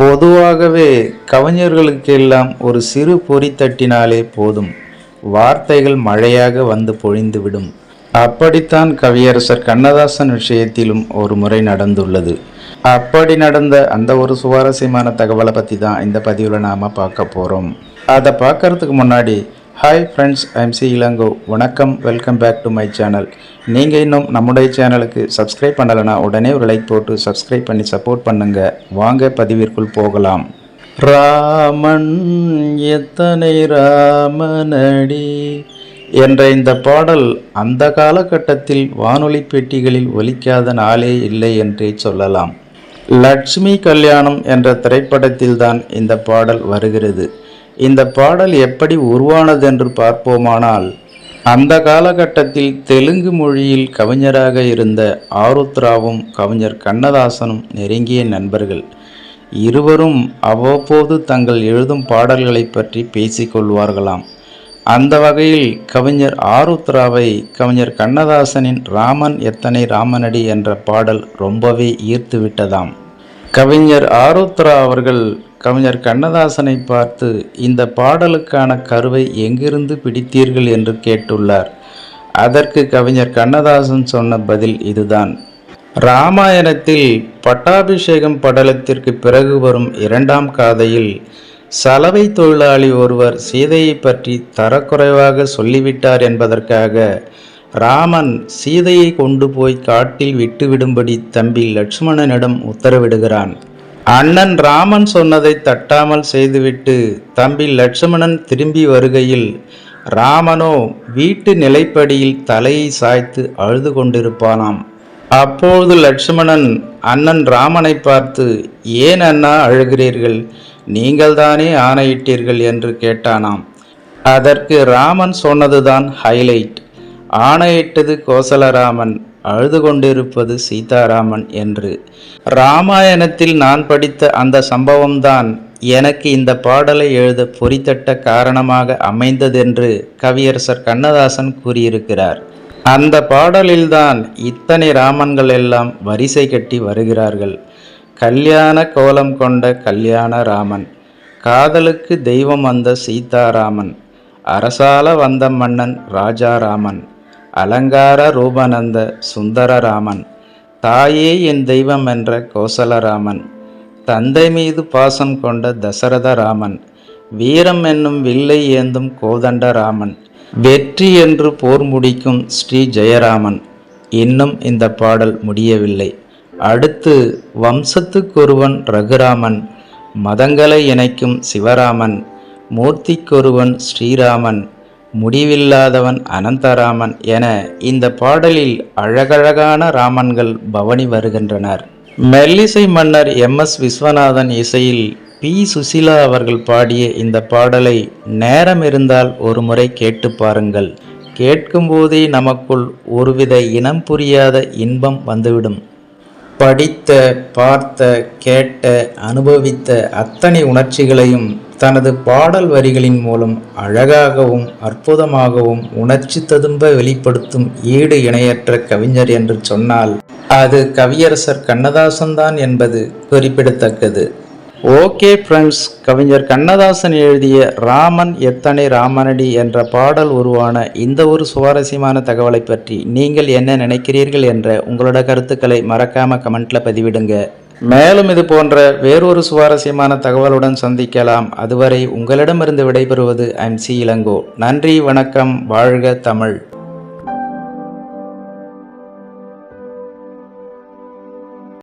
பொதுவாகவே கவிஞர்களுக்கெல்லாம் ஒரு சிறு பொறி தட்டினாலே போதும். வார்த்தைகள் மழையாக வந்து பொழிந்துவிடும். அப்படித்தான் கவியரசர் கண்ணதாசன் விஷயத்திலும் ஒரு முறை நடந்துள்ளது. அப்படி நடந்த அந்த ஒரு சுவாரஸ்யமான தகவலை பற்றி தான் இந்த பதிவில் நாம் பார்க்க போகிறோம் அதை பார்க்கறதுக்கு முன்னாடி hi friends I'm C Elango வணக்கம் welcome back to my channel நீங்கள் இன்னும் நம்முடைய சேனலுக்கு சப்ஸ்கிரைப் பண்ணலைன்னா உடனே ஒரு லைக் போட்டு சப்ஸ்கிரைப் பண்ணி சப்போர்ட் பண்ணுங்க. வாங்க பதிவிற்குள் போகலாம். ராமன் எத்தனை ராமனடி? என்ற இந்த பாடல் அந்த காலகட்டத்தில் வானொலி பெட்டிகளில் ஒலிக்காத நாளே இல்லை என்றே சொல்லலாம். லட்சுமி கல்யாணம் என்ற திரைப்படத்தில்தான் இந்த பாடல் வருகிறது. இந்த பாடல் எப்படி உருவானதென்று பார்ப்போமானால் அந்த காலகட்டத்தில் தெலுங்கு மொழியில் கவிஞராக இருந்த ஆருத்ராவும் கவிஞர் கண்ணதாசனும் நெருங்கிய நண்பர்கள். இருவரும் அவ்வப்போது தங்கள் எழுதும் பாடல்களை பற்றி பேசிக்கொள்வார்களாம் அந்த வகையில் கவிஞர் ஆருத்ராவை கவிஞர் கண்ணதாசனின் ராமன் எத்தனை ராமனடி என்ற பாடல் ரொம்பவே ஈர்த்து விட்டதாம் கவிஞர் ஆருத்ரா அவர்கள் கவிஞர் கண்ணதாசனை பார்த்து இந்த பாடலுக்கான கருவை எங்கிருந்து பிடித்தீர்கள் என்று கேட்டுள்ளார். அதற்கு கவிஞர் கண்ணதாசன் சொன்ன பதில் இதுதான். ராமாயணத்தில் பட்டாபிஷேகம் படலத்திற்கு பிறகு வரும் இரண்டாம் காதையில் சலவை தொழிலாளி ஒருவர் சீதையை பற்றி தரக்குறைவாக சொல்லிவிட்டார் என்பதற்காக ராமன் சீதையை கொண்டு போய் காட்டில் விட்டுவிடும்படி தம்பி லட்சுமணனிடம் உத்தரவிடுகிறான். அண்ணன் ராமன் சொன்னதை தட்டாமல் செய்துவிட்டு தம்பி லட்சுமணன் திரும்பி வருகையில் ராமனோ வீட்டு நிலைப்படியில் தலையை சாய்த்து அழுது கொண்டிருப்பானாம். அப்பொழுது லட்சுமணன் அண்ணன் ராமனை பார்த்து ஏன் அண்ணா அழுகிறீர்கள்? நீங்கள்தானே ஆணையிட்டீர்கள்? என்று கேட்டானாம். அதற்கு ராமன் சொன்னதுதான் ஹைலைட். ஆணையிட்டது கோசலராமன் அழுது கொண்டிருப்பது சீதாராமன் என்று. ராமாயணத்தில் நான் படித்த அந்த சம்பவம்தான் எனக்கு இந்த பாடலை எழுத பொறித்தட்ட காரணமாக அமைந்ததென்று கவியரசர் கண்ணதாசன் கூறியிருக்கிறார். அந்த பாடலில்தான் இத்தனை ராமன்கள் எல்லாம் வரிசை கட்டி வருகிறார்கள். கல்யாண கோலம் கொண்ட கல்யாண ராமன் காதலுக்கு தெய்வம் வந்த சீதாராமன் அரசால வந்த மன்னன் ராஜாராமன் அலங்கார ரூபானந்த சுந்தரராமன் தாயே என் தெய்வம் என்ற கோசலராமன் தந்தை மீது பாசம் கொண்ட தசரத ராமன் வீரம் என்னும் வில்லை ஏந்தும் கோதண்டராமன் வெற்றி என்று போர் முடிக்கும் ஸ்ரீ ஜெயராமன். இன்னும் இந்த பாடல் முடியவில்லை. அடுத்து வம்சத்துக்கொருவன் ரகுராமன் மதங்களை இணைக்கும் சிவராமன் மூர்த்திக்கொருவன் ஸ்ரீராமன் முடிவில்லாதவன் அனந்தராமன் என இந்த பாடலில் அழகழகான ராமன்கள் பவனி வருகின்றனர். மெல்லிசை மன்னர் எம். எஸ். விஸ்வநாதன் இசையில் பி. சுசிலா அவர்கள் பாடிய இந்த பாடலை நேரம் இருந்தால் ஒரு முறை கேட்டு பாருங்கள். கேட்கும்போதே நமக்குள் ஒருவித இனம் புரியாத இன்பம் வந்துவிடும். படித்த பார்த்த கேட்ட அனுபவித்த அத்தனை உணர்ச்சிகளையும் தனது பாடல் வரிகளின் மூலம் அழகாகவும் அற்புதமாகவும் உணர்ச்சி ததும்ப வெளிப்படுத்தும் ஈடு இணையற்ற கவிஞர் என்று சொன்னால் அது கவியரசர் கண்ணதாசன் தான் என்பது குறிப்பிடத்தக்கது. ஓகே ஃப்ரெண்ட்ஸ் கவிஞர் கண்ணதாசன் எழுதிய ராமன் எத்தனை ராமனடி என்ற பாடல் உருவான இந்த ஒரு சுவாரஸ்யமான தகவலை பற்றி நீங்கள் என்ன நினைக்கிறீர்கள் என்ற உங்களோட கருத்துக்களை மறக்காம கமெண்ட்ல பதிவிடுங்க. மேலும் இது போன்ற வேறொரு சுவாரஸ்யமான தகவலுடன் சந்திக்கலாம். அதுவரை உங்களிடமிருந்து விடைபெறுவது ஐம் சி இளங்கோ. நன்றி வணக்கம் வாழ்க தமிழ்.